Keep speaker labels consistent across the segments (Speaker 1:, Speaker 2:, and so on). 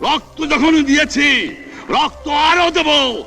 Speaker 1: রক্ত যখন দিয়েছি, রক্ত আরও দেবো।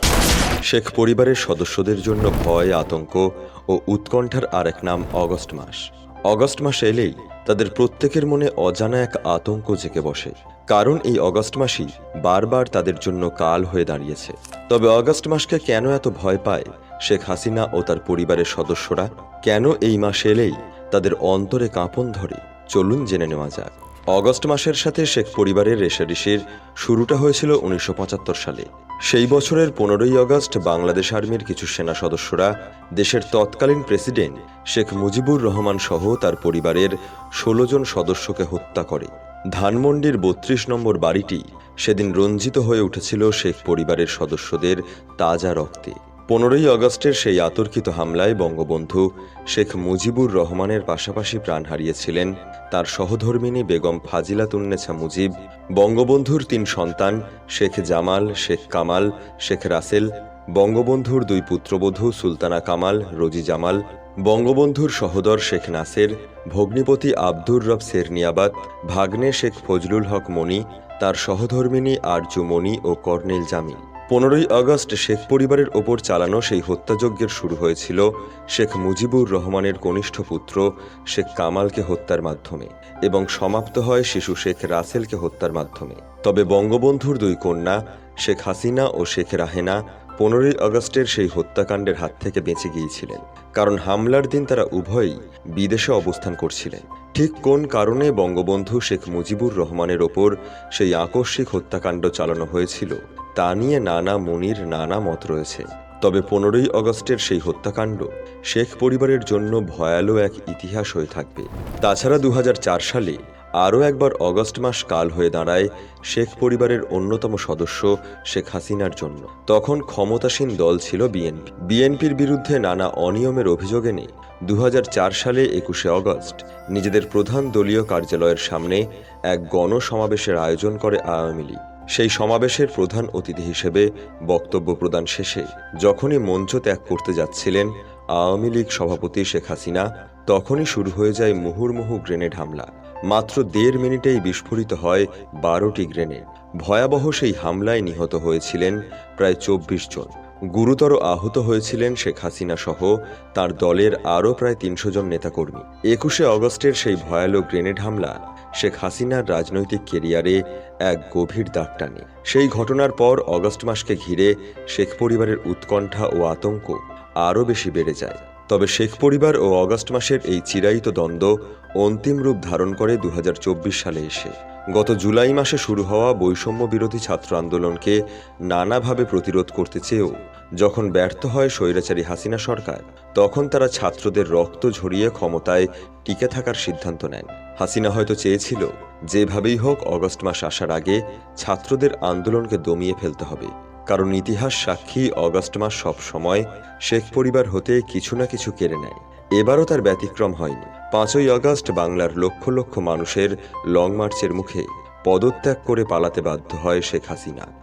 Speaker 2: শেখ পরিবারের সদস্যদের জন্য ভয়, আতঙ্ক ও উৎকণ্ঠার আরেক নাম অগস্ট মাস। অগস্ট মাস এলেই তাদের প্রত্যেকের মনে অজানা এক আতঙ্ক জেগে বসে। কারণ এই অগস্ট মাসই বারবার তাদের জন্য কাল হয়ে দাঁড়িয়েছে। তবে অগস্ট মাসকে কেন এত ভয় পায় শেখ হাসিনা ও তার পরিবারের সদস্যরা? কেন এই মাস এলেই তাদের অন্তরে কাঁপন ধরে? চলুন জেনে নেওয়া যাক। অগস্ট মাসের সাথে শেখ পরিবারের রেশারেশির শুরুটা হয়েছিল উনিশশো পঁচাত্তর সালে। সেই বছরের পনেরোই আগস্ট বাংলাদেশ আর্মির কিছু সেনা সদস্যরা দেশের তৎকালীন প্রেসিডেন্ট শেখ মুজিবুর রহমান সহ তার পরিবারের ষোলো জন সদস্যকে হত্যা করে। ধানমন্ডির বত্রিশ নম্বর বাড়িটি সেদিন রঞ্জিত হয়ে উঠেছিল শেখ পরিবারের সদস্যদের তাজা রক্তে। পনেরোই আগস্টের সেই আতর্কিত হামলায় বঙ্গবন্ধু শেখ মুজিবুর রহমানের পাশাপাশি প্রাণ হারিয়েছিলেন তার সহধর্মিনী বেগম ফাজিলাতুন্নেছা মুজিব, বঙ্গবন্ধুর তিন সন্তান শেখ জামাল, শেখ কামাল, শেখ রাসেল, বঙ্গবন্ধুর দুই পুত্রবধূ সুলতানা কামাল, রোজি জামাল, বঙ্গবন্ধুর সহোদর শেখ নাসের, ভগ্নিপতি আব্দুর রব সেরনিয়াবাদ ভাগ্নে শেখ ফজলুল হক মনি তার সহধর্মিনী আরজু মনি ও কর্নেল জামিল। পনেরোই আগস্ট শেখ পরিবারের ওপর চালানো সেই হত্যাযজ্ঞের শুরু হয়েছিল শেখ মুজিবুর রহমানের কনিষ্ঠ পুত্র শেখ কামালকে হত্যার মাধ্যমে এবং সমাপ্ত হয় শিশু শেখ রাসেলকে হত্যার মাধ্যমে। তবে বঙ্গবন্ধুর দুই কন্যা, শেখ হাসিনা ও শেখ রাহেনা, পনেরোই আগস্টের সেই হত্যাকাণ্ডের হাত থেকে বেঁচে গিয়েছিলেন। কারণ হামলার দিন তারা উভয়ই বিদেশে অবস্থান করছিলেন। ঠিক কোন কারণে বঙ্গবন্ধু শেখ মুজিবুর রহমানের ওপর সেই আকস্মিক হত্যাকাণ্ড চালানো হয়েছিল তা নিয়ে নানা মনির নানা মত রয়েছে। তবে পনেরোই আগস্টের সেই হত্যাকাণ্ড শেখ পরিবারের জন্য ভয়ালো এক ইতিহাস হয়ে থাকবে। তাছাড়া দু হাজার চার সালে আরও একবার অগস্ট মাস কাল হয়ে দাঁড়ায় শেখ পরিবারের অন্যতম সদস্য শেখ হাসিনার জন্য। তখন ক্ষমতাসীন দল ছিল বিএনপি। বিএনপির বিরুদ্ধে নানা অনিয়মের অভিযোগ এনে দু হাজার চার সালে একুশে অগস্ট নিজেদের প্রধান দলীয় কার্যালয়ের সামনে এক গণসমাবেশের আয়োজন করে আওয়ামী লীগ। সেই সমাবেশের প্রধান অতিথি হিসেবে বক্তব্য প্রদান শেষে যখনই মঞ্চ ত্যাগ করতে যাচ্ছিলেন আওয়ামী লীগ সভাপতি শেখ হাসিনা, তখনই শুরু হয়ে যায় মুহুর্মুহু গ্রেনেড হামলা। মাত্র দেড় মিনিটেই বিস্ফোরিত হয় বারোটি গ্রেনেড। ভয়াবহ সেই হামলায় নিহত হয়েছিলেন প্রায় চব্বিশ জন। গুরুতর আহত হয়েছিলেন শেখ হাসিনা সহ তার দলের আরও প্রায় তিনশো জন নেতাকর্মী। একুশে অগস্টের সেই ভয়ালো গ্রেনেড হামলা শেখ হাসিনার রাজনৈতিক কেরিয়ারে এক গভীর দাগ টানে। সেই ঘটনার পর অগস্ট মাসকে ঘিরে শেখ পরিবারের উৎকণ্ঠা ও আতঙ্ক আরও বেশি বেড়ে যায়। তবে শেখ পরিবার ও অগস্ট মাসের এই চিরায়িত দ্বন্দ্ব অন্তিম রূপ ধারণ করে দু হাজার চব্বিশ সালে এসে। গত জুলাই মাসে শুরু হওয়া বৈষম্য বিরোধী ছাত্র আন্দোলনকে নানাভাবে প্রতিরোধ করতে চেয়েও যখন ব্যর্থ হয় স্বৈরাচারী হাসিনা সরকার, তখন তারা ছাত্রদের রক্ত ঝরিয়ে ক্ষমতায় টিকে থাকার সিদ্ধান্ত নেন। হাসিনা হয়তো চেয়েছিল, যেভাবেই হোক অগস্ট মাস আসার আগে ছাত্রদের আন্দোলনকে দমিয়ে ফেলতে হবে। কারণ ইতিহাস সাক্ষী, অগস্ট মাস সব সময় শেখ পরিবার হতে কিছু না কিছু কেড়ে নেয়। এবারও তার ব্যতিক্রম হয়নি। পাঁচই অগাস্ট বাংলার লক্ষ লক্ষ মানুষের লং মার্চের মুখে পদত্যাগ করে পালাতে বাধ্য হয় শেখ হাসিনা।